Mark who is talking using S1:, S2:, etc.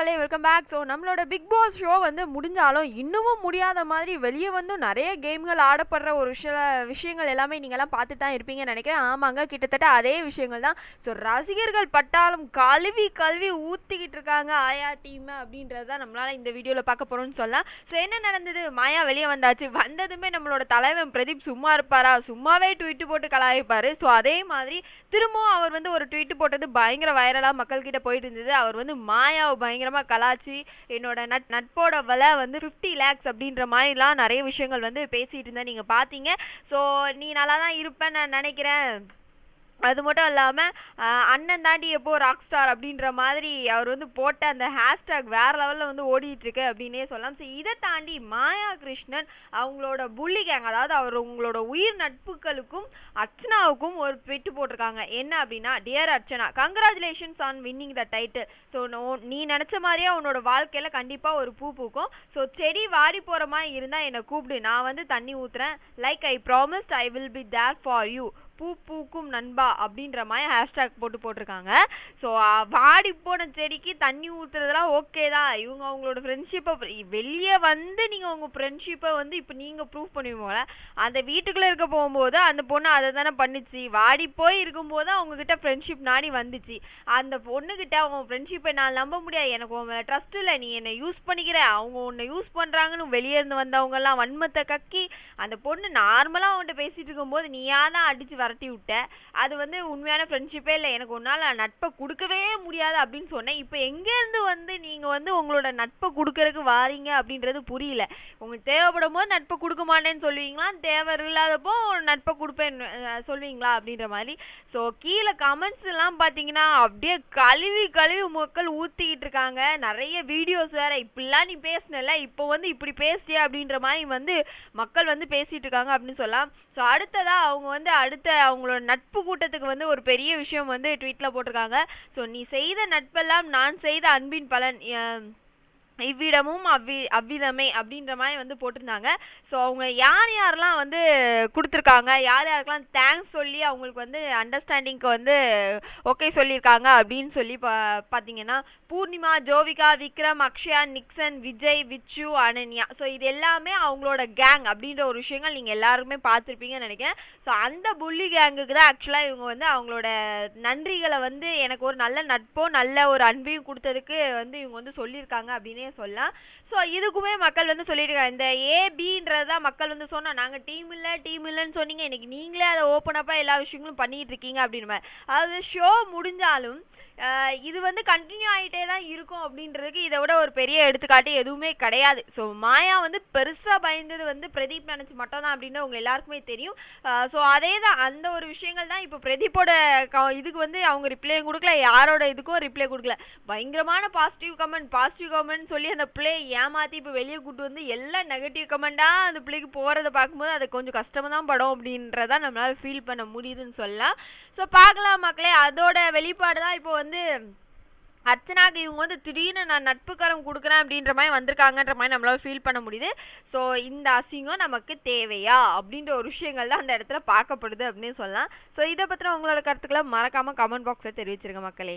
S1: மக்களே welcome back so நம்மளோட Bigg Boss show வந்து முடிஞ்சாலும் இன்னமும் முடியாத மாதிரி வெளியே வந்து நிறைய கேம்கள் ஆடப்படுற ஒரு சில விஷயங்கள் எல்லாமே நீங்கள்லாம் பார்த்து தான் இருப்பீங்கன்னு நினைக்கிறேன். ஆமாங்க கிட்டத்தட்ட அதே விஷயங்கள் தான். ஸோ ரசிகர்கள் பட்டாலும் கழுவி கழுவி ஊற்றிக்கிட்டு இருக்காங்க ஆயா டீம் அப்படின்றது தான் நம்மளால் இந்த வீடியோவில் பார்க்க போகிறோம்னு சொல்லலாம். ஸோ என்ன நடந்தது? மாயா வெளியே வந்தாச்சு. வந்ததுமே நம்மளோட தலைவன் பிரதீப் சும்மா இருப்பாரா? சும்மாவே ட்வீட்டு போட்டு கலாயிப்பார். ஸோ அதே மாதிரி திரும்பவும் அவர் வந்து ஒரு ட்விட்டு போட்டது பயங்கர வைரலாக மக்கள்கிட்ட போயிட்டு இருந்தது. அவர் வந்து மாயாவை பயங்கர பயங்கரமாக கலாச்சி என்னோட நட் நட்போட விலை வந்து ஃபிஃப்டி லேக்ஸ் அப்படின்ற மாதிரிலாம் நிறைய விஷயங்கள் வந்து பேசிகிட்டு இருந்தேன். நீங்கள் பார்த்தீங்க. ஸோ நீ நல்லா தான் இருப்பேன்னு நான் நினைக்கிறேன். அது மட்டும் இல்லாமல் அண்ணன் தாண்டி எப்போ ராக் ஸ்டார் அப்படின்ற மாதிரி அவர் வந்து போட்ட அந்த ஹேஷ்டாக் வேற லெவலில் வந்து ஓடிட்டுருக்கு அப்படின்னே சொல்லலாம். ஸோ இதை தாண்டி மாயா கிருஷ்ணன் அவங்களோட புள்ளி கேங் அதாவது அவர் உங்களோட உயிர் நட்புகளுக்கும் அர்ச்சனாவுக்கும் ஒரு ட்விட்டு போட்டிருக்காங்க. என்ன அப்படின்னா dear Archana congratulations on winning the title so நீ நினச்ச மாதிரியே உன்னோட வாழ்க்கையில் கண்டிப்பாக ஒரு பூ பூக்கும். ஸோ செடி வாடி போகிற மாதிரி இருந்தால் என்னை கூப்பிடு. நான் வந்து தண்ணி ஊற்றுறேன் like I promised I will be there for you பூ பூக்கும் நண்பா அப்படின்ற மாதிரி ஹேஷ்டேக் போட்டு போட்டிருக்காங்க. ஸோ வாடி போன செடிக்கு தண்ணி ஊற்றுறதுலாம் ஓகே தான். இவங்க அவங்களோட ஃப்ரெண்ட்ஷிப்பை வெளியே வந்து நீங்கள் உங்கள் ஃப்ரெண்ட்ஷிப்பை வந்து இப்போ நீங்கள் ப்ரூவ் பண்ணுவீங்கள அந்த வீட்டுக்குள்ளே இருக்க போகும்போது அந்த பொண்ணு அதை தானே பண்ணிச்சு. வாடி போய் இருக்கும்போது அவங்கக்கிட்ட ஃப்ரெண்ட்ஷிப் நாடி வந்துச்சு. அந்த பொண்ணுக்கிட்ட அவங்க ஃப்ரெண்ட்ஷிப்பை நான் நம்ப முடியாது. எனக்கு உன் மேலே ட்ரஸ்ட் இல்லை. நீ என்னை யூஸ் பண்ணிக்கிற. அவங்க உன்னை யூஸ் பண்ணுறாங்கன்னு வெளியே இருந்து வந்தவங்கெல்லாம் வன்மத்தை கக்கி அந்த பொண்ணு நார்மலாக அவன்கிட்ட பேசிகிட்டு இருக்கும்போது நீயா தான் அடித்து விரட்டி விட்ட. அது வந்து உண்மையான ஃப்ரெண்ட்ஷிப்பே இல்லை. எனக்கு ஒன்றால் நட்பை கொடுக்கவே முடியாது அப்படின்னு சொன்னேன். இப்போ எங்கேருந்து வந்து நீங்கள் வந்து உங்களோட நட்பை கொடுக்கறதுக்கு வாரீங்க அப்படின்றது புரியல. உங்களுக்கு தேவைப்படும் போது நட்பை கொடுக்க மாட்டேன்னு சொல்லுவீங்களா? தேவை இல்லாதப்போ நட்பை கொடுப்பேன் சொல்வீங்களா அப்படின்ற மாதிரி. ஸோ கீழே கமெண்ட்ஸ் எல்லாம் பார்த்தீங்கன்னா அப்படியே கழுவி கழுவி மக்கள் ஊற்றிக்கிட்டு இருக்காங்க. நிறைய வீடியோஸ் வேற. இப்படிலாம் நீ பேசினல இப்போ வந்து இப்படி பேசிய அப்படின்ற மாதிரி வந்து மக்கள் வந்து பேசிட்டு இருக்காங்க அப்படின்னு சொல்லலாம். ஸோ அடுத்ததாக அவங்க வந்து அடுத்த அவங்களோட நட்பு கூட்டத்துக்கு வந்து ஒரு பெரிய விஷயம் வந்து ட்வீட்டில் போட்டிருக்காங்க. ஸோ நீ செய்த நட்பெல்லாம் நான் செய்த அன்பின் பலன். இவ்விடமும் அவ்வி அவ்விதமே அப்படின்ற மாதிரி வந்து போட்டிருந்தாங்க. ஸோ அவங்க யார் யாரெல்லாம் வந்து கொடுத்துருக்காங்க யார் யாருக்கெல்லாம் தேங்க்ஸ் சொல்லி அவங்களுக்கு வந்து அண்டர்ஸ்டாண்டிங்க்கு வந்து ஓகே சொல்லியிருக்காங்க அப்படின்னு சொல்லி பா பார்த்தீங்கன்னா பூர்ணிமா ஜோவிகா விக்ரம் அக்ஷயா நிக்சன் விஜய் விச்சு அனன்யா. ஸோ இது எல்லாமே அவங்களோட கேங் அப்படின்ற ஒரு விஷயங்கள் நீங்கள் எல்லாருமே பார்த்துருப்பீங்கன்னு நினைக்கிறேன். ஸோ அந்த புள்ளி கேங்குக்கு தான் ஆக்சுவலாக இவங்க வந்து அவங்களோட நன்றிகளை வந்து எனக்கு ஒரு நல்ல நட்போ நல்ல ஒரு அன்பையும் கொடுத்ததுக்கு வந்து இவங்க வந்து சொல்லியிருக்காங்க அப்படின்னே சொல்லலாம். ஸோ இதுக்குமே மக்கள் வந்து சொல்லியிருக்காங்க. இந்த ஏபின்றது தான் மக்கள் வந்து சொன்னால் நாங்கள் டீம் இல்லை டீம் இல்லைன்னு சொன்னீங்க. இன்னைக்கு நீங்களே அதை ஓப்பனப்பாக எல்லா விஷயங்களும் பண்ணிகிட்டு இருக்கீங்க அப்படின்னு அதாவது ஷோ முடிஞ்சாலும் இது வந்து கண்டினியூ ஆகிட்டே தான் இருக்கும் அப்படின்றதுக்கு இதை விட ஒரு பெரிய எடுத்துக்காட்டு எதுவுமே கிடையாது. ஸோ மாயா வந்து பெருசாக பயந்தது வந்து பிரதீப் நினச்சி மட்டும் தான் அப்படின்னு அவங்க எல்லாருக்குமே தெரியும். ஸோ அதே தான் அந்த ஒரு விஷயங்கள் தான் இப்போ பிரதீப்போட க இதுக்கு வந்து அவங்க ரிப்ளையும் கொடுக்கல. யாரோட இதுக்கும் ரிப்ளை கொடுக்கல. பயங்கரமான பாசிட்டிவ் கமெண்ட் பாசிட்டிவ் கமெண்ட் சொல்லி அந்த பிள்ளையை ஏமாற்றி இப்போ வெளியே கூட்டு வந்து எல்லாம் நெகட்டிவ் கமெண்ட்டாக அந்த பிள்ளைக்கு போகிறத பார்க்கும்போது அது கொஞ்சம் கஷ்டமாக தான் படம் அப்படின்றத நம்மளால் ஃபீல் பண்ண முடியுதுன்னு சொல்லலாம். ஸோ பார்க்கலாம் மக்களே. அதோட வெளிப்பாடு தான் இப்போ வந்து அர்ச்சனாக்கு இவங்க வந்து திடீர்னு நான் நட்புக்கரம் கொடுக்குறேன் அப்படின்ற மாதிரி வந்திருக்காங்கன்ற மாதிரி நம்மளால ஃபீல் பண்ண முடியுது. ஸோ இந்த அசிங்கம் நமக்கு தேவையா அப்படின்ற ஒரு விஷயங்கள் தான் அந்த இடத்துல பார்க்கப்படுது அப்படின்னு சொல்லலாம். ஸோ இதை பற்றின உங்களோட கருத்துக்களை மறக்காமல் கமெண்ட் பாக்ஸில் தெரிவிச்சிருங்க மக்களே.